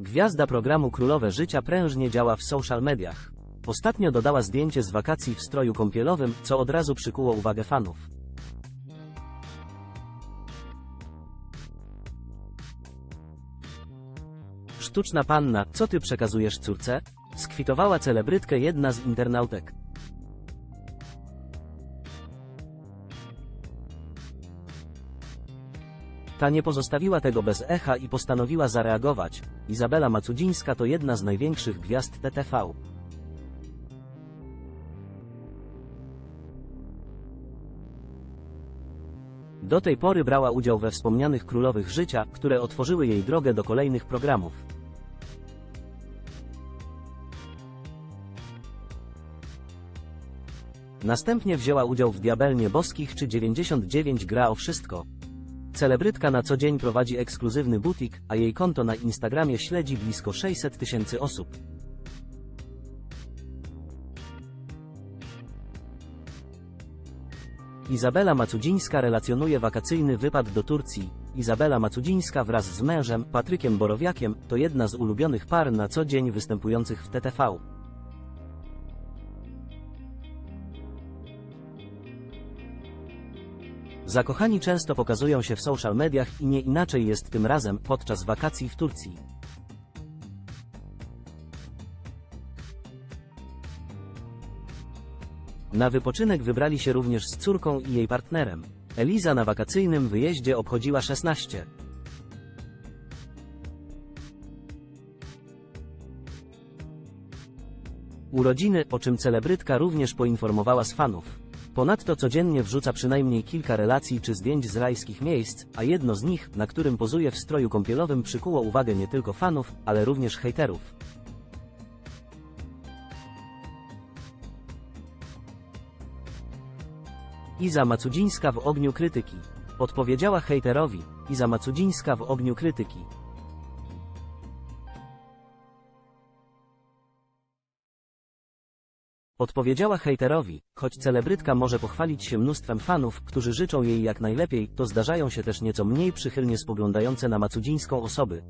Gwiazda programu Królowe Życia prężnie działa w social mediach. Ostatnio dodała zdjęcie z wakacji w stroju kąpielowym, co od razu przykuło uwagę fanów. Sztuczna panna, co ty przekazujesz córce? Skwitowała celebrytkę jedna z internautek. Ta nie pozostawiła tego bez echa i postanowiła zareagować. Izabela Macudzińska to jedna z największych gwiazd TTV. Do tej pory brała udział we wspomnianych królowych życia, które otworzyły jej drogę do kolejnych programów. Następnie wzięła udział w Diabelnie Boskich czy 99 gra o wszystko. Celebrytka na co dzień prowadzi ekskluzywny butik, a jej konto na Instagramie śledzi blisko 600 tysięcy osób. Izabela Macudzińska relacjonuje wakacyjny wypad do Turcji. Izabela Macudzińska wraz z mężem, Patrykiem Borowiakiem, to jedna z ulubionych par na co dzień występujących w TTV. Zakochani często pokazują się w social mediach i nie inaczej jest tym razem podczas wakacji w Turcji. Na wypoczynek wybrali się również z córką i jej partnerem. Eliza na wakacyjnym wyjeździe obchodziła 16. Urodziny, o czym celebrytka również poinformowała z fanów. Ponadto codziennie wrzuca przynajmniej kilka relacji czy zdjęć z rajskich miejsc, a jedno z nich, na którym pozuje w stroju kąpielowym przykuło uwagę nie tylko fanów, ale również hejterów. Iza Macudzińska w ogniu krytyki. Odpowiedziała hejterowi. Iza Macudzińska w ogniu krytyki. Odpowiedziała hejterowi, choć celebrytka może pochwalić się mnóstwem fanów, którzy życzą jej jak najlepiej, to zdarzają się też nieco mniej przychylnie spoglądające na Macudzińską osoby.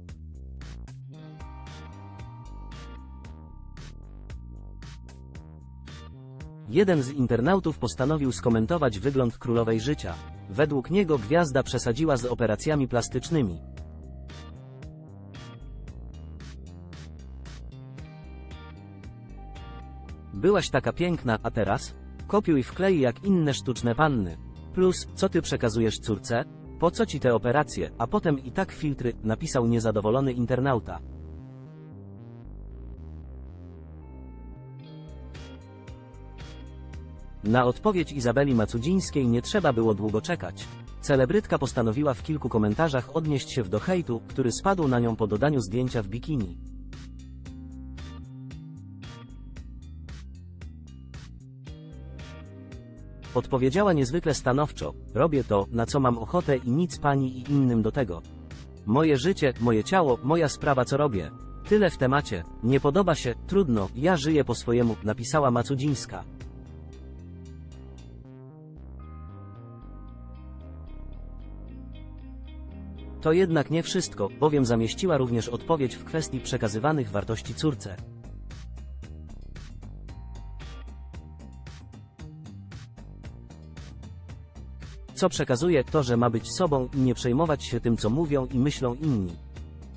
Jeden z internautów postanowił skomentować wygląd królowej życia. Według niego gwiazda przesadziła z operacjami plastycznymi. Byłaś taka piękna, a teraz? Kopiuj wklej jak inne sztuczne panny. Plus, co ty przekazujesz córce? Po co ci te operacje, a potem i tak filtry, napisał niezadowolony internauta. Na odpowiedź Izabeli Macudzińskiej nie trzeba było długo czekać. Celebrytka postanowiła w kilku komentarzach odnieść się do hejtu, który spadł na nią po dodaniu zdjęcia w bikini. Odpowiedziała niezwykle stanowczo: Robię to, na co mam ochotę i nic pani i innym do tego. Moje życie, moje ciało, moja sprawa, co robię. Tyle w temacie. Nie podoba się, trudno, ja żyję po swojemu, napisała Macudzińska. To jednak nie wszystko, bowiem zamieściła również odpowiedź w kwestii przekazywanych wartości córce. Co przekazuje to, że ma być sobą i nie przejmować się tym, co mówią i myślą inni.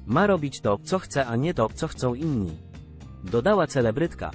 Ma robić to, co chce, a nie to, co chcą inni. Dodała celebrytka.